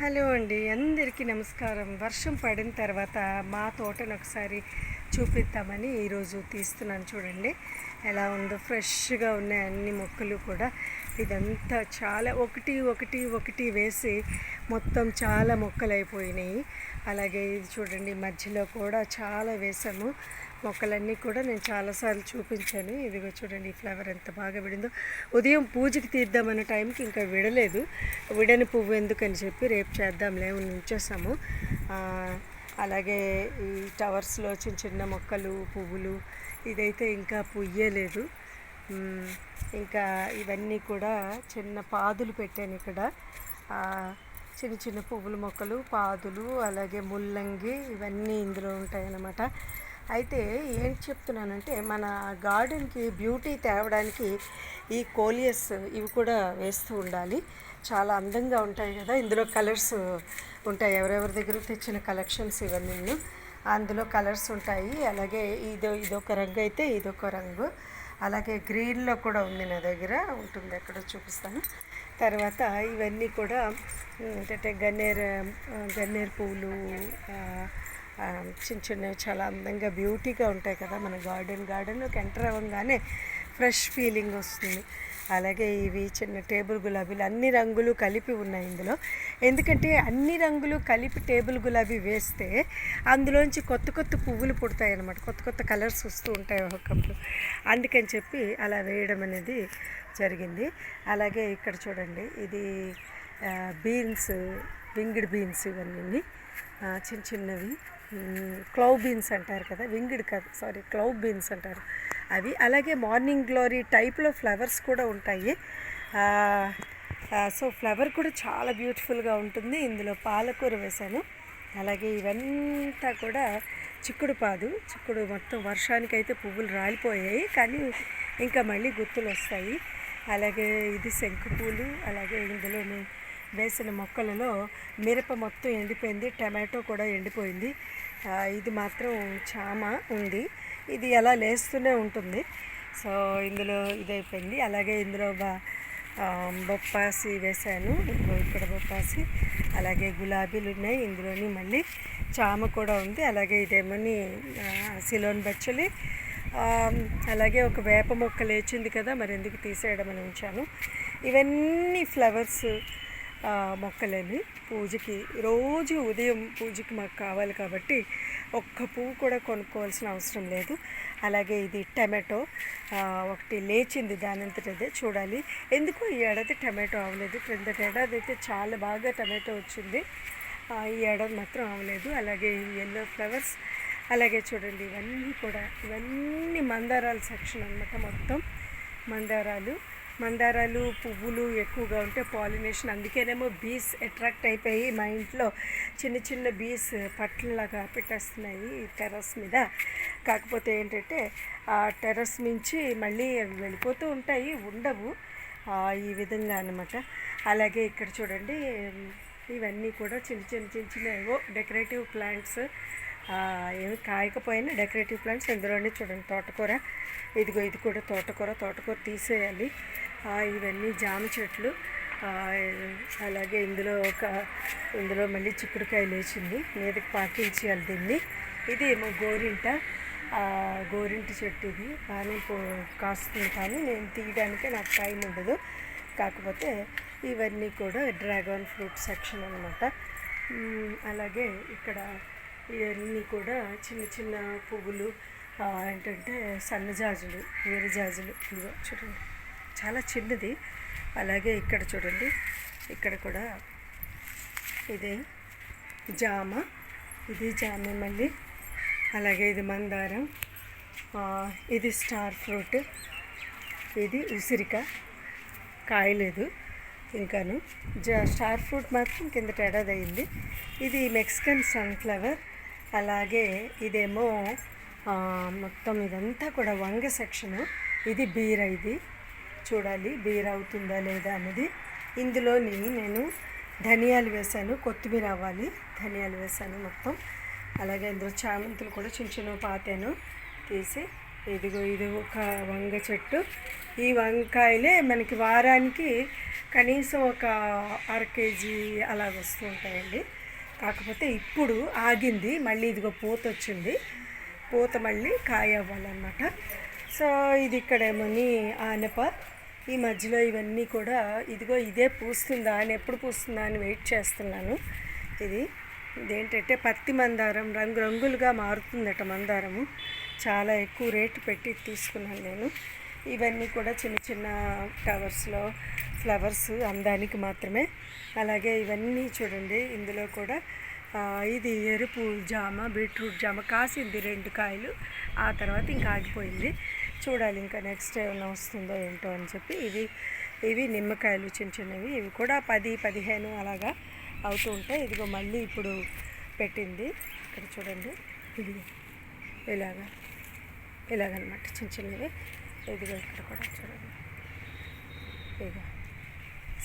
Hello అండి అందరికీ నమస్కారం. వర్షం పడిన తర్వాత మా తోటను ఒకసారి చూపిద్దామని ఈరోజు తీస్తున్నాను చూడండి. ఎలా ఉందో ఫ్రెష్గా ఉన్నాయి అన్ని మొక్కలు కూడా. ఇదంతా చాలా ఒకటి ఒకటి ఒకటి వేసి మొత్తం చాలా మొక్కలు అయిపోయినాయి అలాగే ఇది చూడండి మధ్యలో కూడా చాలా వేసాము. మొక్కలన్నీ కూడా నేను చాలాసార్లు చూపించాను. ఇదిగో చూడండి ఈ ఫ్లవర్ ఎంత బాగా విడిందో. ఉదయం పూజకి తీద్దామన్న టైంకి ఇంకా విడలేదు. విడని పువ్వు ఎందుకని చెప్పి రేపు చేద్దాంలే అని ఉంచేసాము. అలాగే ఈ టవర్స్లో చిన్న చిన్న మొక్కలు పువ్వులు ఇదైతే ఇంకా పుయ్యలేదు. ఇంకా ఇవన్నీ కూడా చిన్న పాదులు పెట్టాను ఇక్కడ. చిన్న చిన్న పువ్వుల మొక్కలు పాదులు అలాగే ముల్లంగి ఇవన్నీ ఇందులో ఉంటాయన్నమాట. అయితే ఏంటి చెప్తున్నానంటే మన గార్డెన్కి బ్యూటీ తేవడానికి ఈ కోలియస్ ఇవి కూడా వేస్తూ ఉండాలి. చాలా అందంగా ఉంటాయి కదా ఇందులో కలర్స్ ఉంటాయి. ఎవరెవరి దగ్గర తెచ్చిన కలెక్షన్స్ ఇవన్నీ అందులో కలర్స్ ఉంటాయి. అలాగే ఇదో ఇదొక రంగు అయితే ఇదొక రంగు. అలాగే గ్రీన్లో కూడా ఉంది నా దగ్గర ఉంటుంది ఎక్కడో చూపిస్తాను. తర్వాత ఇవన్నీ కూడా ఏంటంటే గన్నేరు గన్నేరు పువ్వులు చిన్న చిన్నవి చాలా అందంగా బ్యూటీగా ఉంటాయి కదా మన గార్డెన్ గార్డెన్లోకి ఎంటర్ అవ్వగానే ఫ్రెష్ ఫీలింగ్ వస్తుంది. అలాగే ఇవి చిన్న టేబుల్ గులాబీలు అన్ని రంగులు కలిపి ఉన్నాయి ఇందులో. ఎందుకంటే అన్ని రంగులు కలిపి టేబుల్ గులాబీ వేస్తే అందులోంచి కొత్త కొత్త పువ్వులు పుడతాయి అన్నమాట. కొత్త కొత్త కలర్స్ వస్తూ ఉంటాయి ఒకప్పుడు అందుకని చెప్పి అలా వేయడం అనేది జరిగింది. అలాగే ఇక్కడ చూడండి ఇది బీన్స్ వింగిడ్ బీన్స్ ఇవన్నీ. చిన్న చిన్నవి. క్లౌ బీన్స్ అంటారు కదా వింగిడ్ కాదు సారీ క్లౌ బీన్స్ అంటారు అవి. అలాగే మార్నింగ్ గ్లోరీ టైప్లో ఫ్లవర్స్ కూడా ఉంటాయి. సో ఫ్లవర్ కూడా చాలా బ్యూటిఫుల్గా ఉంటుంది. ఇందులో పాలకూర వేశాను. అలాగే ఇవంతా కూడా చిక్కుడు పాదు చిక్కుడు మొత్తం వర్షానికైతే పువ్వులు రాలిపోయాయి. కానీ ఇంకా మళ్ళీ గుత్తులు వస్తాయి. అలాగే ఇది శంకు పూలు అలాగే ఇందులో వేసిన మొక్కలలో మిరప మొత్తం ఎండిపోయింది టమాటో కూడా ఎండిపోయింది. ఇది మాత్రం చామ ఉంది. ఇది అలా లేస్తూనే ఉంటుంది. సో ఇందులో ఇదైపోయింది. అలాగే ఇందులో బా బొప్పాసి వేశాను. ఇక్కడ బొప్పాసి అలాగే గులాబీలు ఉన్నాయి. ఇందులోని మళ్ళీ చామ కూడా ఉంది. అలాగే ఇదేమని సిలోన్ బచ్చలి. అలాగే ఒక వేప మొక్క లేచింది కదా మరి ఎందుకు తీసేయడం అని ఉంచాను. ఇవన్నీ ఫ్లవర్స్ ఆ, మొక్కలేని పూజకి రోజు ఉదయం పూజకి మాకు కావాలి కాబట్టి ఒక్క పువ్వు కూడా కొనుక్కోవాల్సిన అవసరం లేదు. అలాగే ఇది టమాటో ఒకటి లేచింది దానంతటదే చూడాలి. ఎందుకు ఈ ఏడాది టమాటో అవ్వలేదు క్రిందటి ఏడాది అయితే చాలా బాగా టమాటో వచ్చింది. ఈ ఏడాది మాత్రం అవ్వలేదు అలాగే ఈ ఎల్లో ఫ్లవర్స్ అలాగే చూడండి ఇవన్నీ కూడా ఇవన్నీ మందారాల సెక్షన్ అన్నమాట మొత్తం. మందారాలు మందారాలు పువ్వులు ఎక్కువగా ఉంటే పాలినేషన్. అందుకేనేమో బీస్ అట్రాక్ట్ అయిపోయి మా ఇంట్లో చిన్న చిన్న బీస్ పట్లలాగా పెట్టేస్తున్నాయి టెర్రస్ మీద. కాకపోతే ఏంటంటే ఆ టెర్రస్ నుంచి మళ్ళీ అవి వెళ్ళిపోతూ ఉంటాయి ఉండవు. ఈ విధంగా అన్నమాట. అలాగే ఇక్కడ చూడండి ఇవన్నీ కూడా చిన్న చిన్న చిన్న చిన్న ఏవో డెకరేటివ్ ప్లాంట్స్. ఏమి కాయకపోయినా డెకరేటివ్ ప్లాంట్స్. ఇందులోనే చూడండి తోటకూర. ఇదిగో ఇది కూడా తోటకూర. తోటకూర తీసేయాలి. ఇవన్నీ జామ చెట్లు. అలాగే ఇందులో ఒక ఇందులో మళ్ళీ చిక్కుడుకాయ లేచింది. మీదకి పాకించేయాలి దీన్ని. ఇది ఏమో గోరింట. గోరింటి గోరింట చెట్టు ఇది. బాగానే పో కాస్తుంది కానీ నేను తీయడానికి నాకు టైం ఉండదు. కాకపోతే ఇవన్నీ కూడా డ్రాగన్ ఫ్రూట్ సెక్షన్ అనమాట అలాగే ఇక్కడ ఇవన్నీ కూడా చిన్న చిన్న పువ్వులు ఏంటంటే సన్నజాజులు వీరజాజులు ఇదిగో చూడండి. చాలా చిన్నది. అలాగే ఇక్కడ చూడండి. ఇక్కడ కూడా ఇది జామ. ఇది జామ మళ్ళీ. అలాగే ఇది మందారం. ఇది స్టార్ ఫ్రూట్. ఇది ఉసిరిక. కాయలేదు ఇంకాను. జా స్టార్ ఫ్రూట్ మాత్రం కిందట ఏడాది అయింది. ఇది మెక్సికన్ సన్ఫ్లవర్. అలాగే ఇదేమో మొత్తం ఇదంతా కూడా వంగ సెక్షను. ఇది బీర ఇది. చూడాలి బీర్ అవుతుందా లేదా అనేది. ఇందులోని నేను ధనియాలు వేశాను కొత్తిమీర అవ్వాలి ధనియాలు వేశాను మొత్తం. అలాగే ఇందులో చామంతులు కూడా చిన్న చిన్న పాతాను తీసి ఇదిగో ఇది ఒక వంగ చెట్టు. ఈ వంకాయలే మనకి వారానికి కనీసం ఒక అర కేజీ అలాగ వస్తూ ఉంటాయండి. కాకపోతే ఇప్పుడు ఆగింది మళ్ళీ ఇదిగో పూత వచ్చింది. పూత మళ్ళీ కాయ అవ్వాలన్నమాట. సో ఇది ఇక్కడేమోని ఆనప. ఈ మధ్యలో ఇవన్నీ కూడా ఇదిగో ఇదే పూస్తుందా అని ఎప్పుడు పూస్తుందా అని వెయిట్ చేస్తున్నాను. ఇది ఇదేంటంటే పత్తి మందారం రంగు రంగులుగా మారుతుందట మందారము చాలా ఎక్కువ రేటు పెట్టి తీసుకున్నాను నేను. ఇవన్నీ కూడా చిన్న చిన్న టవర్స్లో ఫ్లవర్స్ అందానికి మాత్రమే. అలాగే ఇవన్నీ చూడండి ఇందులో కూడా ఇది ఎరుపు జామ బీట్రూట్ జామ కాసింది రెండు కాయలు. ఆ తర్వాత ఇంకా ఆగిపోయింది. చూడాలి ఇంకా నెక్స్ట్ ఏమైనా వస్తుందో ఏంటో అని చెప్పి. ఇవి ఇవి నిమ్మకాయలు చిన్న చిన్నవి. ఇవి కూడా పది పదిహేను అలాగా అవుతూ ఉంటాయి. ఇదిగో మళ్ళీ ఇప్పుడు పెట్టింది. ఇక్కడ చూడండి. ఇది ఇలాగా ఇలాగనమాట చిన్న చిన్నవి. ఇదిగో ఇక్కడ కూడా చూడండి. ఇదిగో.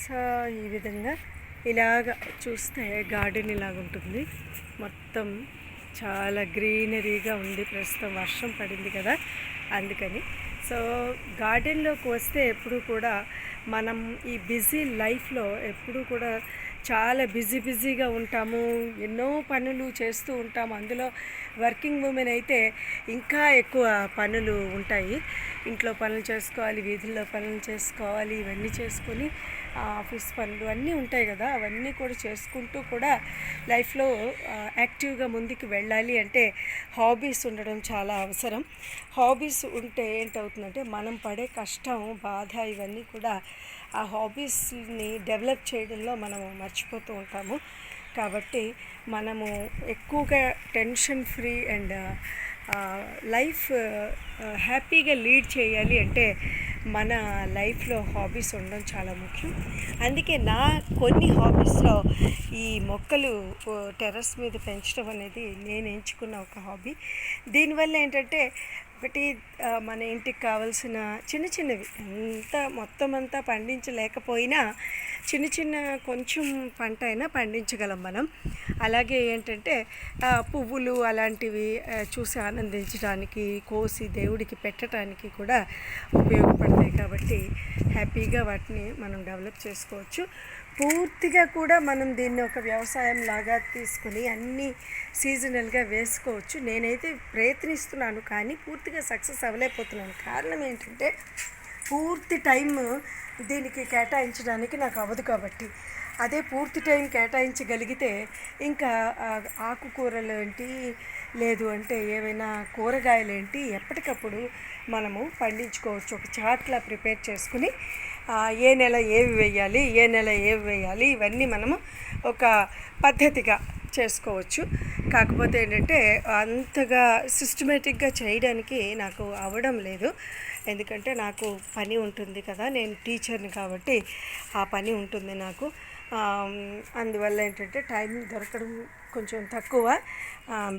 సో ఈ విధంగా ఇలాగ చూస్తే గార్డెన్ ఇలాగ ఉంటుంది మొత్తం చాలా గ్రీనరీగా ఉంది. ప్రస్తుతం వర్షం పడింది కదా అందుకని. సో గార్డెన్లోకి వస్తే ఎప్పుడు కూడా మనం ఈ బిజీ లైఫ్లో ఎప్పుడు కూడా చాలా బిజీ బిజీగా ఉంటాము. ఎన్నో పనులు చేస్తూ ఉంటాము అందులో వర్కింగ్ ఉమెన్ అయితే ఇంకా ఎక్కువ పనులు ఉంటాయి. ఇంట్లో పనులు చేసుకోవాలి వీధుల్లో పనులు చేసుకోవాలి ఇవన్నీ చేసుకొని ఆఫీస్ పనులు అన్నీ ఉంటాయి కదా అవన్నీ కూడా చేసుకుంటూ కూడా లైఫ్లో యాక్టివ్గా ముందుకు వెళ్ళాలి అంటే హాబీస్ ఉండడం చాలా అవసరం. హాబీస్ ఉంటే ఏంటవుతుందంటే మనం పడే కష్టం బాధ ఇవన్నీ కూడా ఆ హాబీస్ని డెవలప్ చేయడంలో మనం మర్చిపోతూ ఉంటాము. కాబట్టి మనము ఎక్కువగా టెన్షన్ ఫ్రీ అండ్ లైఫ్ హ్యాపీగా లీడ్ చేయాలి అంటే మన లైఫ్లో హాబీస్ ఉండడం చాలా ముఖ్యం. అందుకే నా కొన్ని హాబీస్లో ఈ మొక్కలు టెర్రస్ మీద పెంచడం అనేది నేను ఎంచుకున్న ఒక హాబీ. దీనివల్ల ఏంటంటే ఒకటి మన ఇంటికి కావాల్సిన చిన్న చిన్నవి. ఎంత మొత్తం అంతా పండించలేకపోయినా చిన్న చిన్న కొంచెం పంట అయినా పండించగలం మనం. అలాగే ఏంటంటే పువ్వులు అలాంటివి చూసి ఆనందించడానికి కోసి దేవుడికి పెట్టడానికి కూడా ఉపయోగపడతాయి కాబట్టి హ్యాపీగా వాటిని మనం డెవలప్ చేసుకోవచ్చు. పూర్తిగా కూడా మనం దీన్ని ఒక వ్యవసాయం లాగా తీసుకుని అన్నీ సీజనల్గా వేసుకోవచ్చు. నేనైతే ప్రయత్నిస్తున్నాను కానీ పూర్తిగా సక్సెస్ అవ్వలేకపోతున్నాను. కారణం ఏంటంటే పూర్తి టైం దీనికి కేటాయించడానికి నాకు అవ్వదు కాబట్టి. అదే పూర్తి టైం కేటాయించగలిగితే ఇంకా ఆకుకూరలు ఏంటి లేదు అంటే ఏవైనా కూరగాయలు ఏంటి ఎప్పటికప్పుడు మనము పండించుకోవచ్చు. ఒక చాట్లా ప్రిపేర్ చేసుకుని ఏ నెల ఏవి వేయాలి ఏ నెల ఏవి వేయాలి ఇవన్నీ మనము ఒక పద్ధతిగా చేసుకోవచ్చు. కాకపోతే ఏంటంటే అంతగా సిస్టమేటిక్గా చేయడానికి నాకు అవడం లేదు. ఎందుకంటే నాకు పని ఉంటుంది కదా నేను టీచర్ని కాబట్టి ఆ పని ఉంటుంది నాకు. అందువల్ల ఏంటంటే టైం దొరకడం కొంచెం తక్కువ.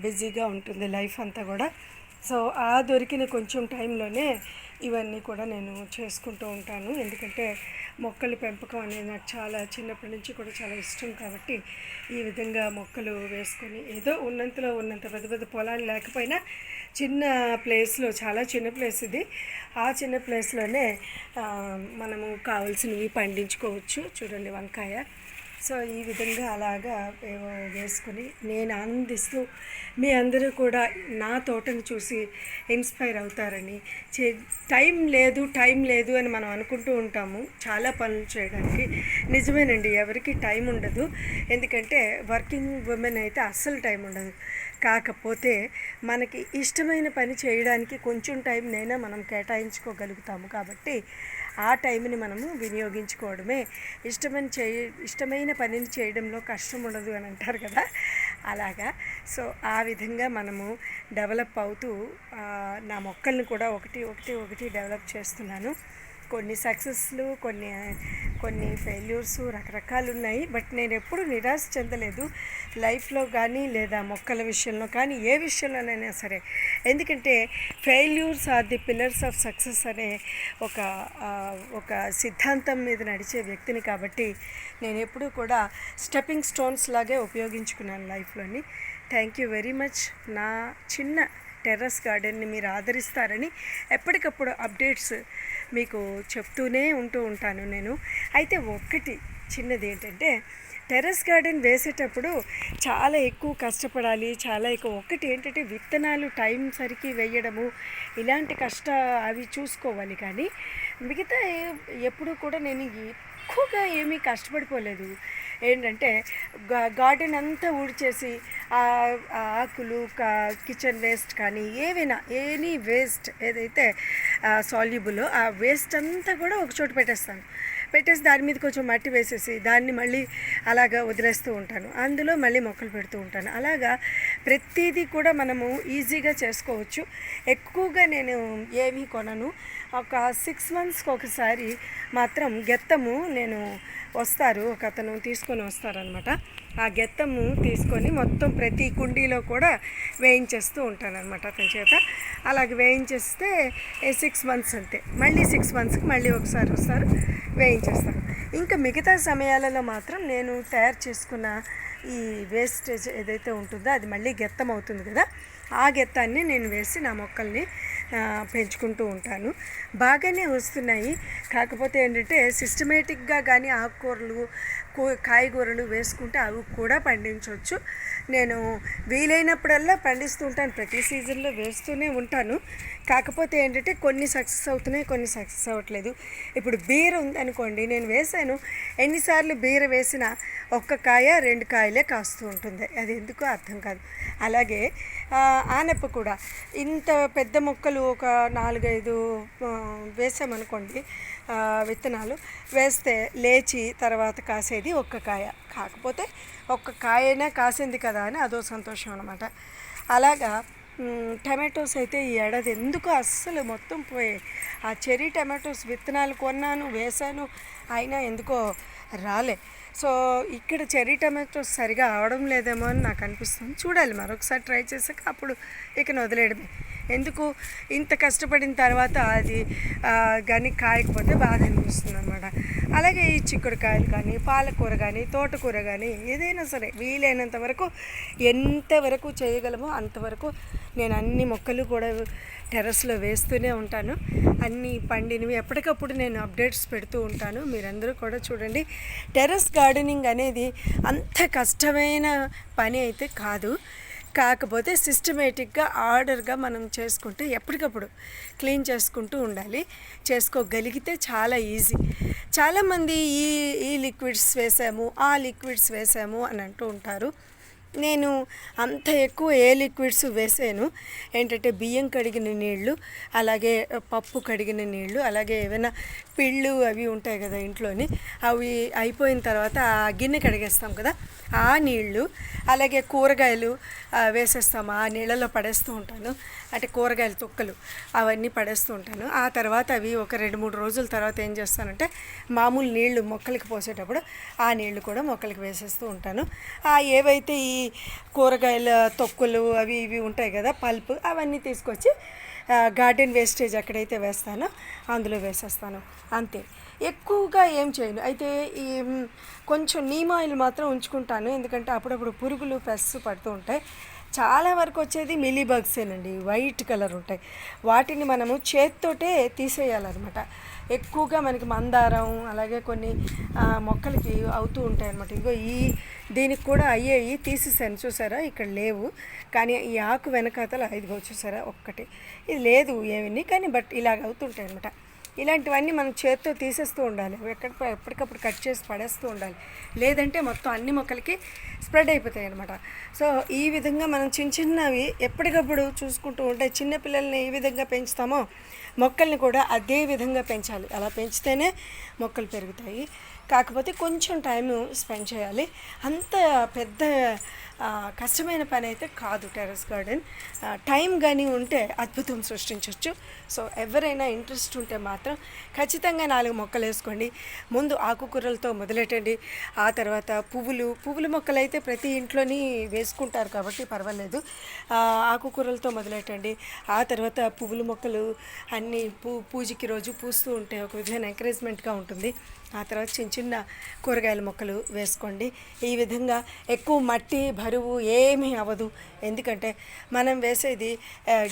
బిజీగా ఉంటుంది లైఫ్ అంతా కూడా. సో ఆ దొరికిన కొంచెం టైంలోనే ఇవన్నీ కూడా నేను చేసుకుంటూ ఉంటాను. ఎందుకంటే మొక్కల పెంపకం అనేది నాకు చాలా చిన్నప్పటి నుంచి కూడా చాలా ఇష్టం కాబట్టి ఈ విధంగా మొక్కలు వేసుకొని ఏదో ఉన్నంతలో ఉన్నంత పెద్ద పెద్ద పొలాలు లేకపోయినా చిన్న ప్లేస్లో చాలా చిన్న ప్లేస్ ఇది. ఆ చిన్న ప్లేస్లోనే మనము కావాల్సినవి పండించుకోవచ్చు. చూడండి వంకాయ. సో ఈ విధంగా అలాగా వేసుకుని వేసుకొని నేను ఆనందిస్తూ మీ అందరూ కూడా నా తోటను చూసి ఇన్స్పైర్ అవుతారని చే టైం లేదు టైం లేదు అని మనం అనుకుంటూ ఉంటాము చాలా పనులు చేయడానికి. నిజమేనండి ఎవరికి టైం ఉండదు. ఎందుకంటే వర్కింగ్ ఉమెన్ అయితే అస్సలు టైం ఉండదు. కాకపోతే మనకి ఇష్టమైన పని చేయడానికి కొంచెం టైంనైనా మనం కేటాయించుకోగలుగుతాము. కాబట్టి ఆ టైంని మనము వినియోగించుకోవడమే. ఇష్టమైన చేయ ఇష్టమైన పనిని చేయడంలో కష్టం ఉండదు అని అంటారు కదా. అలాగా. సో ఆ విధంగా మనము డెవలప్ అవుతూ నా మొక్కల్ని కూడా ఒకటి ఒకటి ఒకటి డెవలప్ చేస్తున్నాను. కొన్ని సక్సెస్లు కొన్ని కొన్ని ఫెయిల్యూర్స్ రకరకాలు ఉన్నాయి బట్ నేను ఎప్పుడు నిరాశ చెందలేదు. లైఫ్లో కానీ లేదా మొక్కల విషయంలో కానీ ఏ విషయంలోనైనా సరే. ఎందుకంటే failures are the pillars of success అనే ఒక ఒక సిద్ధాంతం మీద నడిచే వ్యక్తిని కాబట్టి నేను ఎప్పుడూ కూడా స్టెప్పింగ్ స్టోన్స్ లాగే ఉపయోగించుకున్నాను లైఫ్లోని. Thank you very much. నా చిన్న టెర్రస్ గార్డెన్ని మీరు ఆదరిస్తారని ఎప్పటికప్పుడు అప్డేట్స్ మీకు చెప్తూనే ఉంటూ ఉంటాను నేను. అయితే ఒక్కటి చిన్నది ఏంటంటే టెర్రస్ గార్డెన్ వేసేటప్పుడు చాలా ఎక్కువ కష్టపడాలి. చాలా ఎక్కువ ఒకటి ఏంటంటే విత్తనాలు టైం సరికి వేయడము ఇలాంటి కష్ట అవి చూసుకోవాలి. కానీ మిగతా ఎప్పుడు కూడా నేను ఎక్కువగా ఏమీ కష్టపడిపోలేదు. ఏంటంటే గా- గార్డెన్ అంతా ఊడ్చేసి ఆకులు కిచెన్ వేస్ట్ కానీ ఏవైనా ఎనీ వేస్ట్ ఏదైతే సాల్యుబులో ఆ వేస్ట్ అంతా కూడా ఒక చోట పెట్టేస్తాను. పెట్టేసి దాని మీద కొంచెం మట్టి వేసేసి దాన్ని మళ్ళీ అలాగా వదిలేస్తూ ఉంటాను. అందులో మళ్ళీ మొక్కలు పెడుతూ ఉంటాను. అలాగా ప్రతిదీ కూడా మనము ఈజీగా చేసుకోవచ్చు. ఎక్కువగా నేను ఏమీ కొనను. ఒక సిక్స్ మంత్స్కి ఒకసారి మాత్రం గెత్తము నేను వస్తారు. ఒక అతను తీసుకొని వస్తారనమాట. ఆ గెత్తము తీసుకొని మొత్తం ప్రతి కుండీలో కూడా వేయించేస్తూ ఉంటానన్నమాట అతని చేత. అలాగే వేయించేస్తే సిక్స్ మంత్స్ అంతే. మళ్ళీ సిక్స్ మంత్స్కి మళ్ళీ ఒకసారి వస్తారు. వేయించేస్తాను. ఇంకా మిగతా సమయాలలో మాత్రం నేను తయారు చేసుకున్న ఈ వేస్టేజ్ ఏదైతే ఉంటుందో అది మళ్ళీ గెత్తం అవుతుంది కదా ఆ గెత్తాన్ని నేను వేసి నా మొక్కల్ని పెంచుకుంటూ ఉంటాను. బాగానే వస్తున్నాయి. కాకపోతే ఏంటంటే సిస్టమేటిక్గా కానీ ఆకుకూరలు కాయగూరలు వేసుకుంటే అవి కూడా పండించవచ్చు నేను వీలైనప్పుడల్లా పండిస్తూ ఉంటాను ప్రతి సీజన్లో వేస్తూనే ఉంటాను. కాకపోతే ఏంటంటే కొన్ని సక్సెస్ అవుతున్నాయి కొన్ని సక్సెస్ అవ్వట్లేదు. ఇప్పుడు బీర ఉందనుకోండి నేను వేసాను ఎన్నిసార్లు బీర వేసినా ఒక్క కాయ రెండు కాయలే కాస్తూ ఉంటుంది. అది ఎందుకో అర్థం కాదు. అలాగే ఆనప్ప ఆనప కూడా. ఇంత పెద్ద మొక్కలు ఒక నాలుగైదు వేసామనుకోండి విత్తనాలు వేస్తే లేచి తర్వాత కాసేది ఒక్క కాయ. కాకపోతే ఒక్క కాయనే కాసింది కదా అని అదో సంతోషం అనమాట అలాగా టమాటోస్ అయితే ఈ ఏడాది ఎందుకు అస్సలు మొత్తం పోయాయి? ఆ చెరీ టమాటోస్ విత్తనాలు కొన్నాను వేశాను అయినా ఎందుకో రాలే. సో ఇక్కడ చెర్రీ టమాటోస్ సరిగా అవడం లేదేమో అని నాకు అనిపిస్తుంది. చూడాలి మరొకసారి ట్రై చేసాక అప్పుడు ఇక వదిలేయడమే. ఎందుకు ఇంత కష్టపడిన తర్వాత అది కానీ కాయకపోతే బాధ అనిపిస్తుంది అనమాట అలాగే ఈ చిక్కుడుకాయలు కానీ పాలకూర కానీ తోటకూర కానీ ఏదైనా సరే వీలైనంత వరకు ఎంతవరకు చేయగలమో అంతవరకు నేను అన్ని మొక్కలు కూడా టెర్రస్లో వేస్తూనే ఉంటాను. అన్ని పండినవి ఎప్పటికప్పుడు నేను అప్డేట్స్ పెడుతూ ఉంటాను. మీరందరూ కూడా చూడండి. టెర్రస్ గార్డెనింగ్ అనేది అంత కష్టమైన పని అయితే కాదు. కాకపోతే సిస్టమేటిక్గా ఆర్డర్గా మనం చేసుకుంటే ఎప్పటికప్పుడు క్లీన్ చేసుకుంటూ ఉండాలి. చేసుకోగలిగితే చాలా ఈజీ. చాలామంది ఈ ఈ లిక్విడ్స్ వేసాము ఆ లిక్విడ్స్ వేసాము అని అంటూ ఉంటారు. నేను అంత ఎక్కువ ఏ లిక్విడ్స్ వేసాను. ఏంటంటే బియ్యం కడిగిన నీళ్ళు అలాగే పప్పు కడిగిన నీళ్ళు అలాగే ఏమైనా పిళ్ళు అవి ఉంటాయి కదా ఇంట్లోని అవి అయిపోయిన తర్వాత ఆ గిన్నె కడిగేస్తాం కదా ఆ నీళ్ళు అలాగే కూరగాయలు వేసేస్తాము ఆ నీళ్ళలో పడేస్తూ ఉంటాను. అంటే కూరగాయల తొక్కలు అవన్నీ పడేస్తూ ఉంటాను. ఆ తర్వాత అవి ఒక రెండు మూడు రోజుల తర్వాత ఏం చేస్తానంటే మామూలు నీళ్ళు మొక్కలకి పోసేటప్పుడు ఆ నీళ్ళు కూడా మొక్కలకి వేసేస్తూ ఉంటాను. ఆ ఏవైతే ఈ కూరగాయల తొక్కులు అవి ఇవి ఉంటాయి కదా పల్ప్ అవన్నీ తీసుకొచ్చి గార్డెన్ వేస్టేజ్ ఎక్కడైతే వేస్తానో అందులో వేసేస్తాను. అంతే. ఎక్కువగా ఏం చేయను. అయితే ఈ కొంచెం నీమ్ ఆయిల్ మాత్రం ఉంచుకుంటాను. ఎందుకంటే అప్పుడప్పుడు పురుగులు పెస్ పడుతూ ఉంటాయి. చాలా వరకు వచ్చేది మిలీ బగ్సేనండి వైట్ కలర్ ఉంటాయి. వాటిని మనము చేత్తోటే తీసేయాలన్నమాట. ఎక్కువగా మనకి మందారం అలాగే కొన్ని మొక్కలకి అవుతూ ఉంటాయి అన్నమాట ఇదిగో ఈ దీనికి కూడా అయ్యాయి తీసేసాను చూసారా? ఇక్కడ లేవు. కానీ ఈ ఆకు వెనకాతల ఐదుగో చూసారా? ఒక్కటి. ఇది లేదు ఏమన్నీ కానీ బట్ ఇలాగ అవుతుంటాయి అనమాట ఇలాంటివన్నీ మనం చేత్తో తీసేస్తూ ఉండాలి. ఎక్కడ ఎప్పటికప్పుడు కట్ చేసి పడేస్తూ ఉండాలి. లేదంటే మొత్తం అన్ని మొక్కలకి స్ప్రెడ్ అయిపోతాయి అనమాట సో ఈ విధంగా మనం చిన్న చిన్నవి ఎప్పటికప్పుడు చూసుకుంటూ ఉంటే చిన్న పిల్లల్ని ఏ విధంగా పెంచుతామో మొక్కల్ని కూడా అదే విధంగా పెంచాలి. అలా పెంచితేనే మొక్కలు పెరుగుతాయి. కాకపోతే కొంచెం టైం స్పెండ్ చేయాలి. అంత పెద్ద కష్టమైన పని అయితే కాదు టెర్రస్ గార్డెన్. టైం కానీ ఉంటే అద్భుతం సృష్టించవచ్చు సో ఎవరైనా ఇంట్రెస్ట్ ఉంటే మాత్రం ఖచ్చితంగా నాలుగు మొక్కలు వేసుకోండి. ముందు ఆకుకూరలతో మొదలెట్టండి. ఆ తర్వాత పువ్వులు పువ్వుల మొక్కలు అయితే ప్రతి ఇంట్లోని వేసుకుంటారు కాబట్టి పర్వాలేదు. ఆకుకూరలతో మొదలెట్టండి. ఆ తర్వాత పువ్వుల మొక్కలు అన్నీ పూ పూజకి రోజు పూస్తూ ఉంటే ఒక విధమైన ఎంకరేజ్మెంట్గా ఉంటుంది. ఆ తర్వాత చిన్న చిన్న కూరగాయల మొక్కలు వేసుకోండి. ఈ విధంగా ఎక్కువ మట్టి బరువు ఏమీ అవ్వదు. ఎందుకంటే మనం వేసేది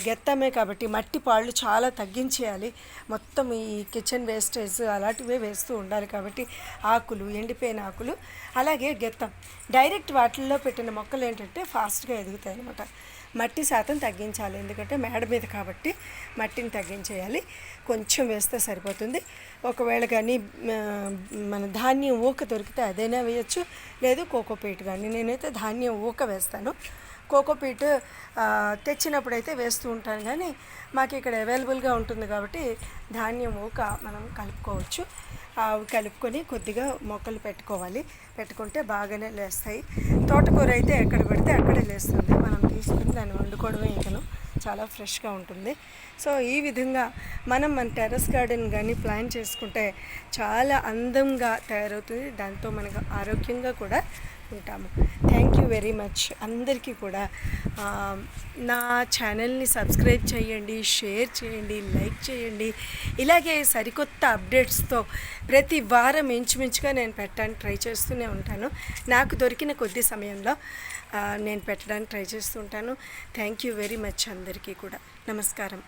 గెత్తమే కాబట్టి మట్టి పాళ్ళు చాలా తగ్గించేయాలి. మొత్తం ఈ కిచెన్ వేస్టేజ్ అలాంటివే వేస్తూ ఉండాలి కాబట్టి ఆకులు ఎండిపోయిన ఆకులు అలాగే గెత్తం. డైరెక్ట్ వాటిల్లో పెట్టిన మొక్కలు ఏంటంటే ఫాస్ట్గా ఎదుగుతాయి అనమాట మట్టి శాతం తగ్గించాలి. ఎందుకంటే మేడ మీద కాబట్టి మట్టిని తగ్గించేయాలి. కొంచెం వేస్తే సరిపోతుంది. ఒకవేళ కానీ మన ధాన్యం ఊక దొరికితే అదైనా వేయచ్చు. లేదు కోకోపీట్ కానీ. నేనైతే ధాన్యం ఊక వేస్తాను. కోకోపీట్ తెచ్చినప్పుడైతే వేస్తూ ఉంటాను. కానీ మాకు ఇక్కడ అవైలబుల్గా ఉంటుంది కాబట్టి ధాన్యం ఊక మనం కలుపుకోవచ్చు. అవి కలుపుకొని కొద్దిగా మొక్కలు పెట్టుకోవాలి. పెట్టుకుంటే బాగానే లేస్తాయి. తోటకూర అయితే ఎక్కడ పడితే అక్కడే లేస్తుంది. మనం తీసుకుని దాన్ని వండుకోవడమే ఇంకను చాలా ఫ్రెష్గా ఉంటుంది. సో ఈ విధంగా మనం మన టెర్రస్ గార్డెన్ కానీ ప్లాన్ చేసుకుంటే చాలా అందంగా తయారవుతుంది. దాంతో మనకు ఆరోగ్యంగా కూడా ఉంటాము థ్యాంక్ యూ వెరీ మచ్ అందరికీ కూడా నా ఛానల్ని సబ్స్క్రైబ్ చేయండి షేర్ చేయండి లైక్ చేయండి. ఇలాగే సరికొత్త అప్డేట్స్తో ప్రతి వారం ఇంచుమించుగా నేను పెట్టడానికి ట్రై చేస్తూనే ఉంటాను. నాకు దొరికిన కొద్ది సమయంలో నేను పెట్టడానికి ట్రై చేస్తూ ఉంటాను. థ్యాంక్ యూ వెరీ మచ్ అందరికీ కూడా. నమస్కారం.